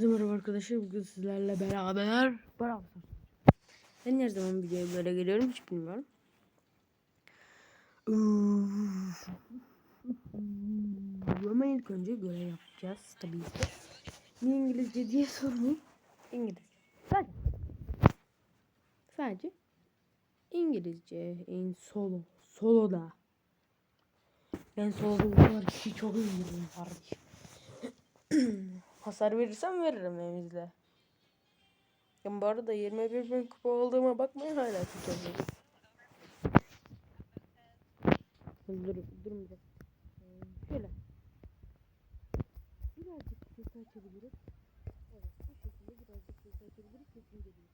Herkese merhaba arkadaşlar. Bugün sizlerle beraber Bravo. Ben her zaman videoya böyle geliyorum hiç bilmiyorum. Ama ilk önce görev yapacağız tabii ki. Niye İngilizce diye sormayın. İngilizce. Sadece. Sadece İngilizce in solo. Solo'da. Ben solo'da bu kadar kişi çok İngilizce kardeşim. Hasar verirsem veririm evimizde. Ya bu arada 21 bin kupa olduğuma bakmayın hala tutamıyorum. Dur, durun. Ee, Şöyle. Birazcık sesi açabiliriz. Evet bu şekilde birazcık sesi açabiliriz. Sesim geliyor.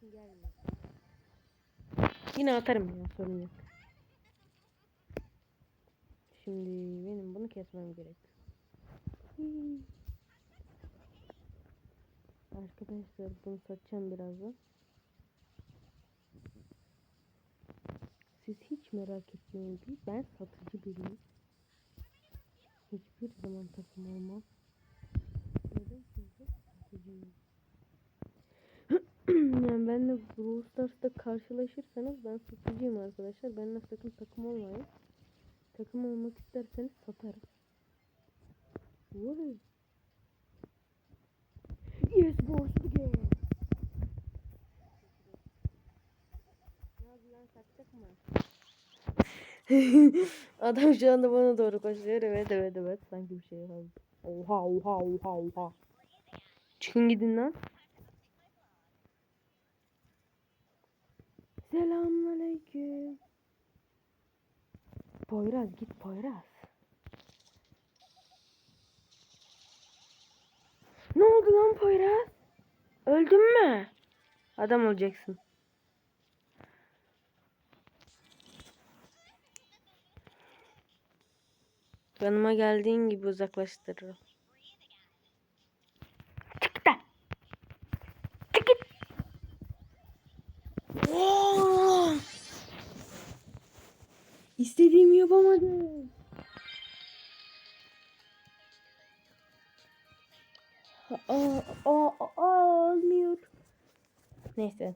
Şimdi gelmiyor. Yine atarım ya sorun yok. Şimdi benim bunu kesmem gerek. Arkadaşlar bunu satacağım birazdan. Siz hiç merak etmeyin ki ben satıcı biriyim. Hiçbir zaman takım olmam. Neden? Çünkü satıcıyım. yani benimle Brawl Stars'ta karşılaşırsanız ben satıcıyım arkadaşlar. Benimle sakın takım olmayın. Takım olmak isterseniz satarım. Vay. Yes boss mı? Adam şu anda bana doğru koşuyor. Evet evet evet. Sanki bir şey var. Oha oha oha oha. Çıkın gidin lan. Selamünaleyküm. Poyraz git Poyraz. Ne oldu lan Poyraz? Öldün mü? Adam olacaksın. Yanıma geldiğin gibi uzaklaştırırım. Çık lan. Çık git. İstediğimi yapamadım. Aa, aa, aa, olmuyor. Neyse.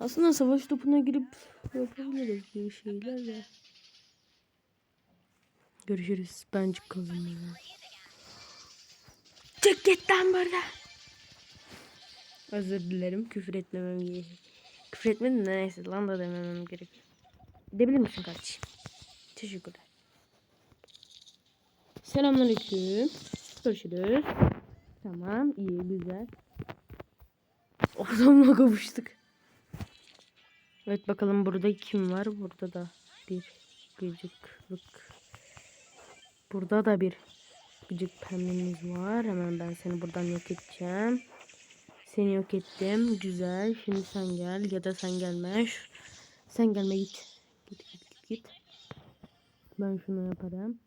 Aslında savaş topuna girip yapabiliriz bir şeyler de. Görüşürüz. Ben çıkalım ya. Çık git lan burada. Özür dilerim. Küfür etmemem gerekiyor. Küfür etmedim de neyse lan da dememem gerekiyor. Gidebilir misin kardeşim? Teşekkürler. Selamünaleyküm. Görüşürüz. Tamam, iyi, güzel. Adamla kavuştuk. Evet bakalım burada kim var? Burada da bir gıcıklık. Burada da bir gıcık pembemiz var. Hemen ben seni buradan yok edeceğim. Seni yok ettim. Güzel. Şimdi sen gel ya da sen gelme. Sen gelme git. Git git git git. Ben şunu yaparım.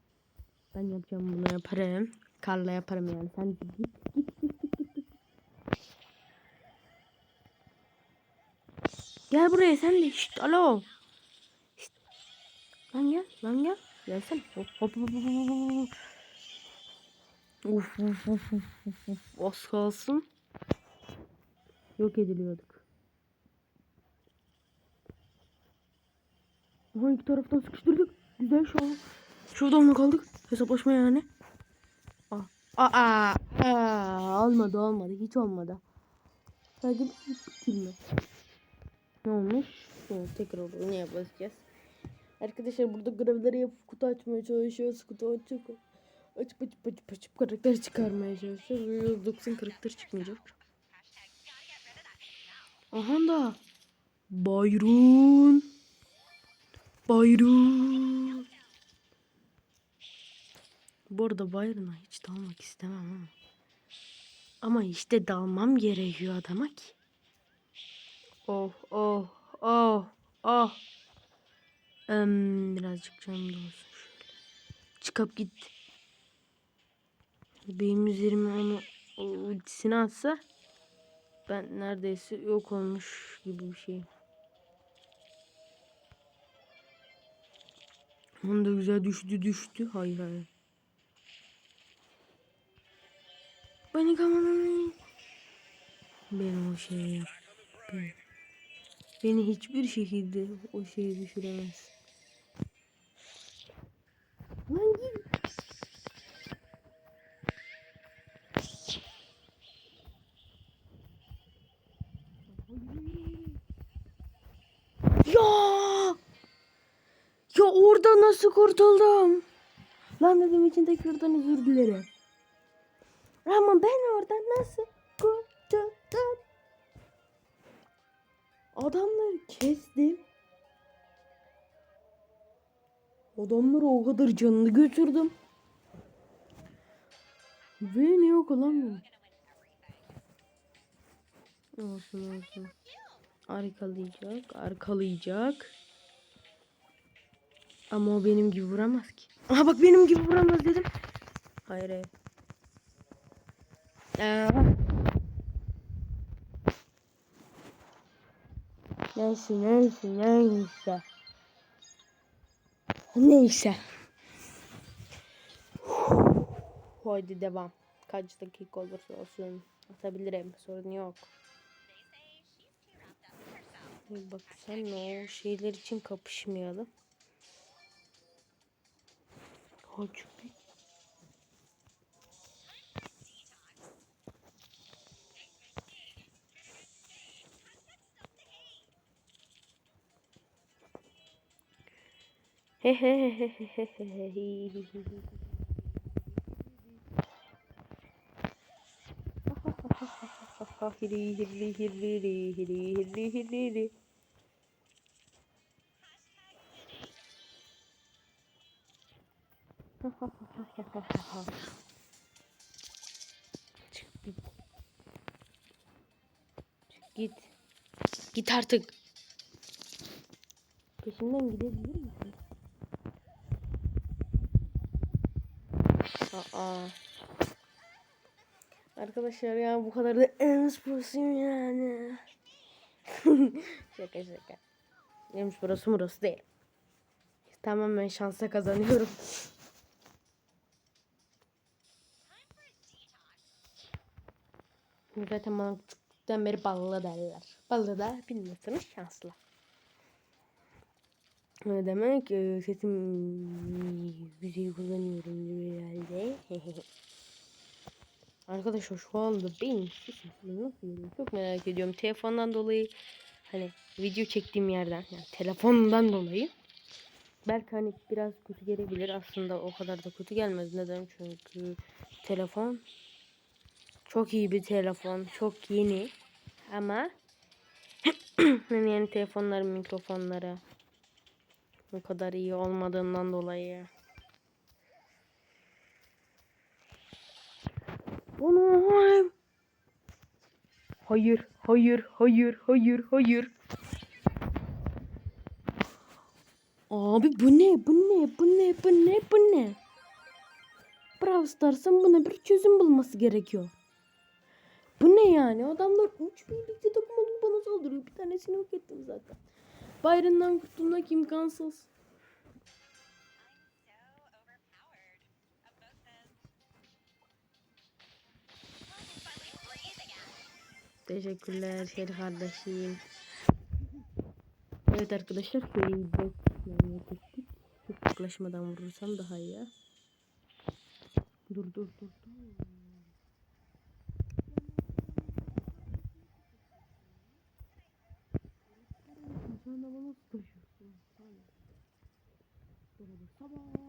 Ben yapacağım bunu yaparım. Karla yaparım yani. Sen git git git git git. git. Gel buraya sen de. Şşt alo. Şşt. Lan gel lan gel. Gelsene. Hop hop hop hop hop. Uf uf uf uf uf. Az kalsın. Yok ediliyorduk. Aha iki taraftan sıkıştırdık. Güzel şu an. Şuradan mı kaldık? Hesaplaşma yani. Aa, aa, aa, olmadı olmadı hiç olmadı. Sadece bir bitirme. Ne olmuş? Evet, tekrar oynaya basacağız. Arkadaşlar burada görevleri yapıp kutu açmaya çalışıyoruz. Kutu açıp açıp açıp açıp açıp karakter çıkarmaya çalışıyoruz. Ve 190 karakter çıkmayacak. Aha da Bayrun Bayrun Bu arada Bayrun'a hiç dalmak istemem ama Ama işte dalmam gerekiyor adama ki Oh oh oh oh Em, Birazcık canım da olsun şöyle Çıkıp git Benim üzerime onu ultisini atsa ben neredeyse yok olmuş gibi bir şey. Onu da güzel düştü düştü. Hayır hayır. Beni kamerayı. Benim o şeyi yap. Beni, hiçbir şekilde o şeyi düşüremez. Lan git. Ya! Ya orada nasıl kurtuldum? Lan dedim için tekrardan özür dilerim. Ama ben orada nasıl kurtuldum? Adamları kestim. Adamları o kadar canını götürdüm. Ve ne yok lan Olsun olsun. Arkalayacak, arkalayacak. Ama o benim gibi vuramaz ki. Aha bak benim gibi vuramaz dedim. Hayır hayır. Aa. Neyse neyse neyse. Neyse. Haydi devam. Kaç dakika olursa olsun atabilirim. Sorun yok. Bak sen o şeyler için kapışmayalım. Kaç Hiri hiri hiri hiri hiri hiri. Çık git. Çık git. Git artık. Peşinden gidebilir misin? Aa. Arkadaşlar ya bu kadar da en sporusuyum yani. şaka şaka. En burası burası değil. Tamamen şansa kazanıyorum. Zaten bana küçükten beri ballı derler. Ballı da bilmiyorsanız şanslı. Demek? Ee, Sesim güzel kullanıyorum herhalde. Arkadaşlar şu anda benim sesim nasıl geliyor çok merak ediyorum. Telefondan dolayı hani video çektiğim yerden yani telefondan dolayı belki hani biraz kötü gelebilir. Aslında o kadar da kötü gelmez. Neden? Çünkü telefon çok iyi bir telefon. Çok yeni. Ama yeni telefonların mikrofonları o kadar iyi olmadığından dolayı. Bunu hayır, hayır, hayır, hayır, hayır. Abi bu ne? Bu ne? Bu ne? Bu ne? Bu ne? Brawl Stars'ın buna bir çözüm bulması gerekiyor. Bu ne yani? Adamlar 3 birlikte takım olup bana saldırıyor. Bir tanesini yok ettim zaten. Byron'dan kurtulmak imkansız. Teşekkürler Şerif kardeşim. Evet arkadaşlar yani ettik. Çok yaklaşmadan vurursam daha iyi. Dur dur dur dur. Sen de bana taşıyorsun. Tamam. Burada sabah.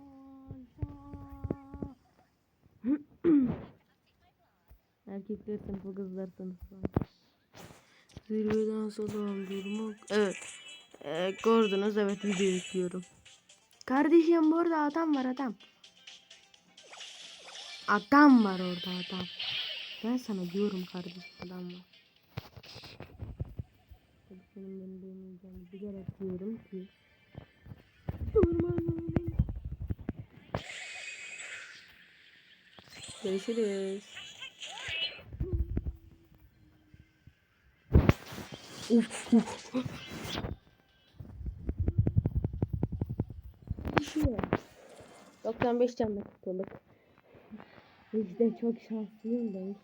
Erkekler sınıfı kızlar sınıfı. Zirveden salam durmak. Evet. Ee, gördünüz evet video yüklüyorum. Kardeşim burada adam var adam. Adam var orada adam. Ben sana diyorum kardeşim adam var. Tabii senin beni duymayacağını bilerek diyorum ki. Durma. Görüşürüz. Uf uf. Şey. 95 canlı kurtulduk. İşte çok şanslıyım demiş.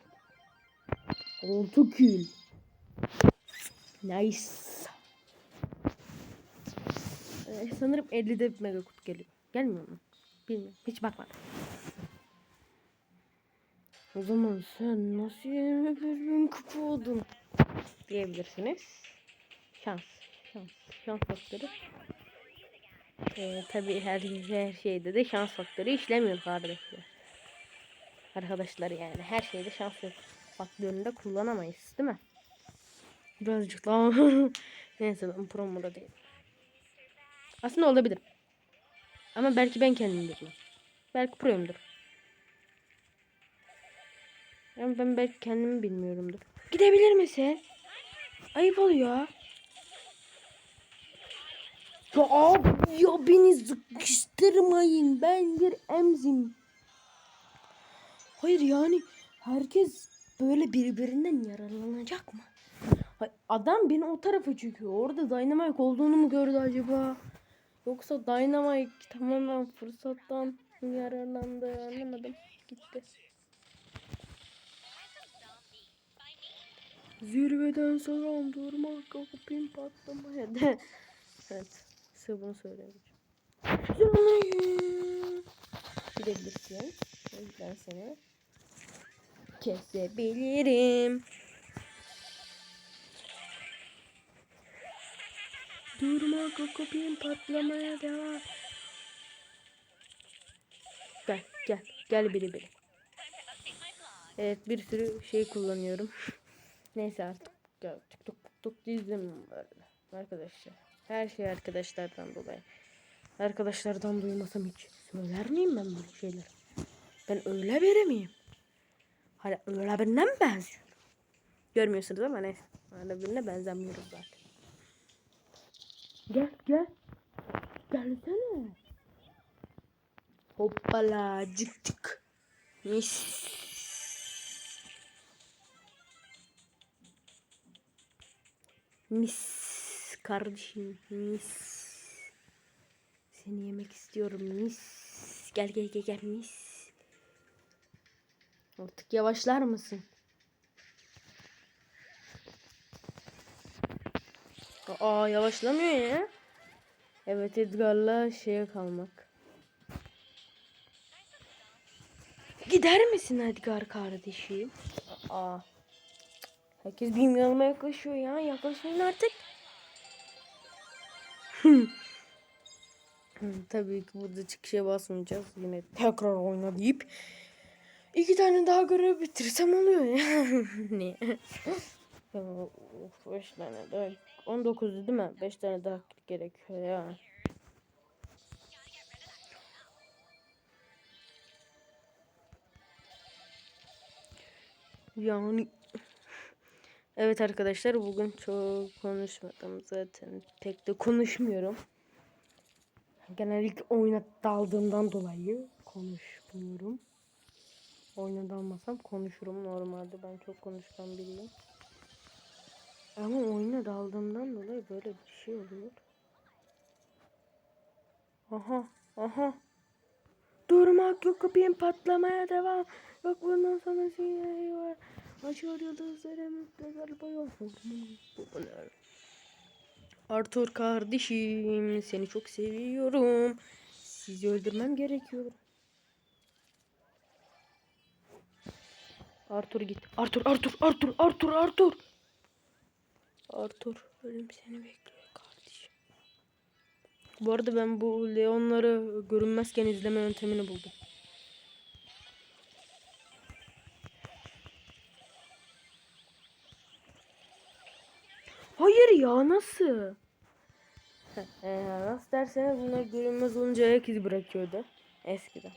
6 kill. Nice. Ee, sanırım 50'de bir mega kutu geliyor. Gelmiyor mu? Bilmiyorum. Hiç bakmadım. O zaman sen nasıl 21 bin kupa oldun? Diyebilirsiniz. Şans. Şans. Şans faktörü. Ee, tabii her, her şeyde de şans faktörü işlemiyor kardeşler. Arkadaşlar yani her şeyde şans faktörünü de kullanamayız değil mi? Birazcık daha neyse ben promoda değilim. Aslında olabilir. Ama belki ben kendim bilmiyorum. Belki proyumdur. Ama ben belki kendimi bilmiyorumdur. Gidebilir misin? Ayıp oluyor. Ya ya beni sıkıştırmayın. Ben bir emzim. Hayır yani herkes böyle birbirinden yararlanacak mı? Adam beni o tarafa çekiyor. Orada Dynamite olduğunu mu gördü acaba? Yoksa Dynamite tamamen fırsattan yararlandı anlamadım. Gitti. Zirveden selam durma kapıyım patlamaya de. evet. Size bunu söyleyeceğim. Yanayım. Gidebilirsin. O yüzden seni kesebilirim. Durma kokopin patlamaya devam. Gel gel gel biri biri. Evet bir sürü şey kullanıyorum. Neyse artık TikTok TikTok böyle. Arkadaşlar. Her şey arkadaşlardan dolayı. Arkadaşlardan duymasam hiç söyler miyim ben böyle şeyler? Ben öyle biri miyim? Hani öyle birine mi benziyorum? Görmüyorsunuz ama neyse. Öyle birine benzemiyoruz zaten. Gel gel. Gelsene. Hoppala cık cık. Mis. Mis kardeşim mis. Seni yemek istiyorum mis. Gel gel gel gel mis. Artık yavaşlar mısın? Aa yavaşlamıyor ya. Evet Edgar'la şeye kalmak. Gider misin Edgar kardeşim? Aa. Herkes benim yanıma yaklaşıyor ya. Yaklaşmayın artık. Hı, Tabii ki burada çıkışa basmayacağız. Yine tekrar oyna deyip iki tane daha görev bitirsem oluyor ya. Niye? Of, beş tane daha. 19 değil mi? 5 tane daha gerekiyor ya. Yani Evet arkadaşlar bugün çok konuşmadım zaten. Pek de konuşmuyorum. Genellikle oyuna daldığımdan dolayı konuşmuyorum. Oyuna dalmasam konuşurum normalde. Ben çok konuşkan biriyim. Ama oyuna daldığımdan dolayı böyle bir şey oluyor. Aha, aha. Durmak yok kapıyım patlamaya devam. Yok bundan sonra şey var. Açıyor yıldızları yok. Bu ne? Arthur kardeşim seni çok seviyorum. Sizi öldürmem gerekiyor. Arthur git. Arthur, Arthur, Arthur, Arthur, Arthur. Arthur, ölüm seni bekliyor kardeşim. Bu arada ben bu Leonları görünmezken izleme yöntemini buldum. Hayır ya nasıl? Ee, nasıl derseniz bunlar görünmez olunca ayak izi bırakıyordu. Eskiden.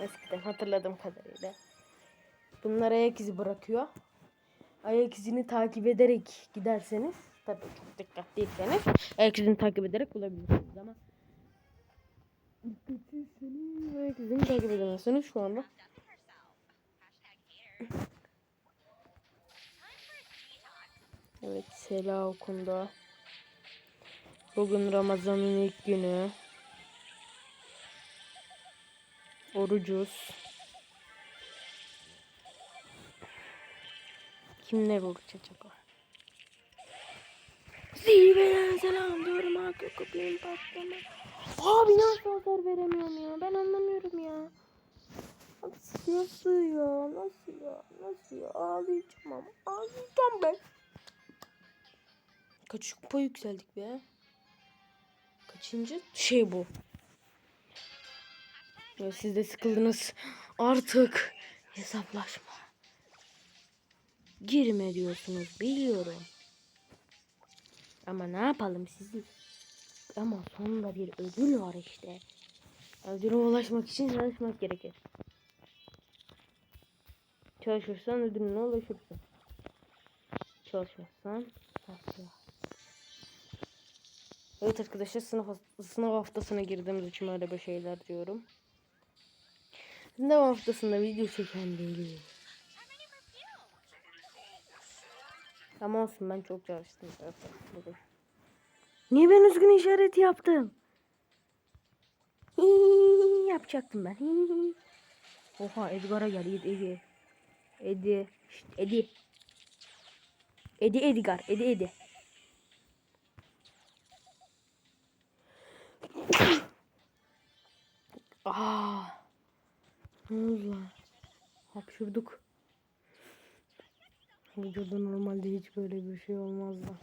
Eskiden hatırladığım kadarıyla. Bunlar ayak izi bırakıyor. Ayak izini takip ederek giderseniz tabii çok dikkatliyseniz ayak izini takip ederek bulabilirsiniz ama dikkatsizseniz ayak izini takip edemezsiniz şu anda. Evet Sela okundu. Bugün Ramazan'ın ilk günü. Orucuz. Kimler oruç acaba? Zirveden selam diyorum hakkı kapıyım patlama. Abi nasıl hasar veremiyorum ya? Ben anlamıyorum ya. Nasıl ya? Nasıl ya? Nasıl ya? Ağlayacağım ama. Ağlayacağım ben. Kaç kupa yükseldik be? Kaçıncı şey bu? Ya siz de sıkıldınız. Artık hesaplaşma. Girme diyorsunuz biliyorum. Ama ne yapalım sizi? Ama sonunda bir ödül var işte. Ödüle ulaşmak için çalışmak gerekir. Çalışırsan ödülüne ulaşırsın. Çalışmazsan asla. Evet arkadaşlar sınıf, sınav haftasına girdiğimiz için öyle bir şeyler diyorum. Sınav haftasında video çeken değilim. Ama olsun ben çok çalıştım. Niye ben üzgün işareti yaptım? Hii, yapacaktım ben. Oha Edgar'a gel Edi Edi. Edi. Şşt, Edi. Edi Edgar. Edi Edi. Aa. Ne oldu lan? Hapşurduk. Videoda normalde hiç böyle bir şey olmazdı.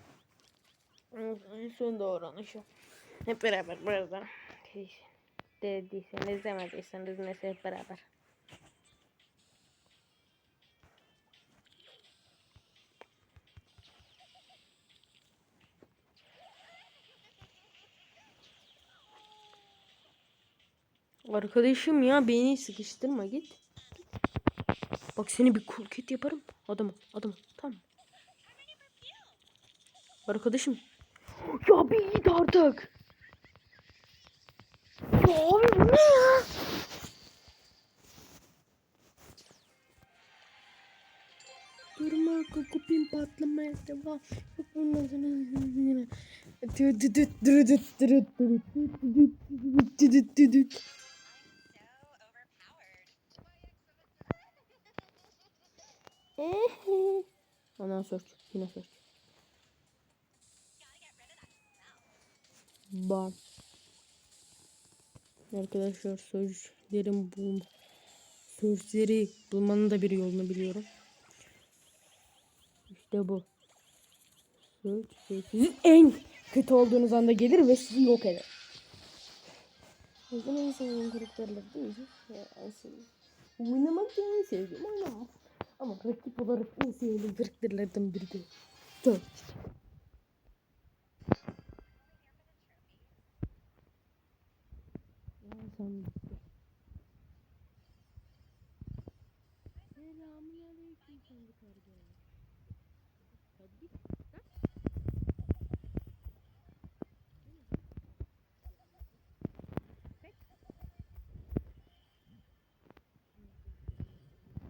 Son davranışı. Hep beraber burada. Dediyseniz demediyseniz neyse hep beraber. Arkadaşım ya beni sıkıştırma git. Bak seni bir cool kit yaparım. Adamım adamım tamam. Arkadaşım. Ya bir git artık. Ya abi bu ne ya? Durma kokopin patlamaya devam. Yok bundan sonra. Tüt tüt tüt tüt tüt tüt tüt tüt tüt tüt. Ondan search. Yine search. Bam. Arkadaşlar sözlerim bul sözleri bulmanın da bir yolunu biliyorum. İşte bu. Söz sizin en kötü olduğunuz anda gelir ve sizi yok eder. O yüzden en sevdiğim karakterler değil. Oynamak en sevdiğim oynamak. Ama rakip olarak en sevdiğim karakterlerden biri de. Dört. Sen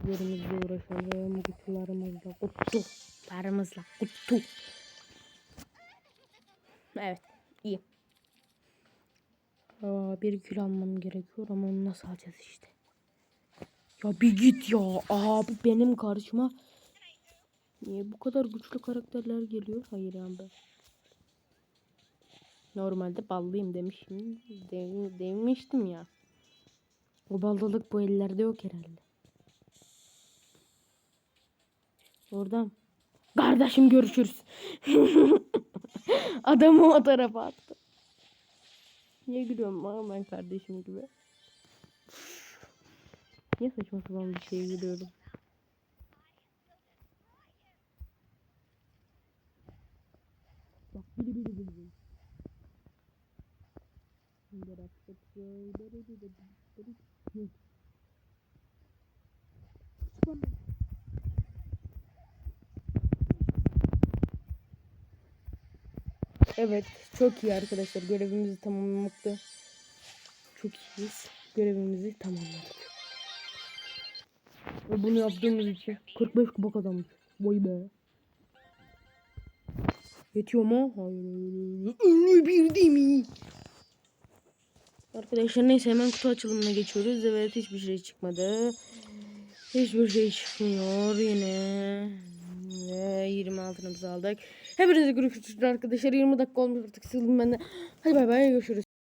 Yerimizle uğraşalım. Kutularımızla. Kutularımızla. Kutu. Evet. iyi. Aa, bir kül almam gerekiyor ama onu nasıl alacağız işte. Ya bir git ya. Abi benim karşıma niye bu kadar güçlü karakterler geliyor? Hayır yani ben. Normalde ballıyım demişim. De, demiştim ya. O ballılık bu ellerde yok herhalde. Oradan. Kardeşim görüşürüz. Adamı o tarafa attı. Niye gülüyorum ama ben kardeşim gibi. Niye saçma sapan bir şeye gülüyorum? Bak biri biri biri biri. Şimdi Evet, çok iyi arkadaşlar. Görevimizi tamamlamakta çok iyiyiz. Görevimizi tamamladık. Ve bunu yaptığımız için 45 kupa kazanmış. Vay be. Yetiyor mu? Hayır. Ünlü bir değil mi? Arkadaşlar neyse hemen kutu açılımına geçiyoruz. Evet hiçbir şey çıkmadı. Hiçbir şey çıkmıyor yine. Ve 20 altınımızı aldık. Hepinize görüşürüz arkadaşlar. 20 dakika olmuş artık sıkıldım ben de. Hadi bay bay görüşürüz.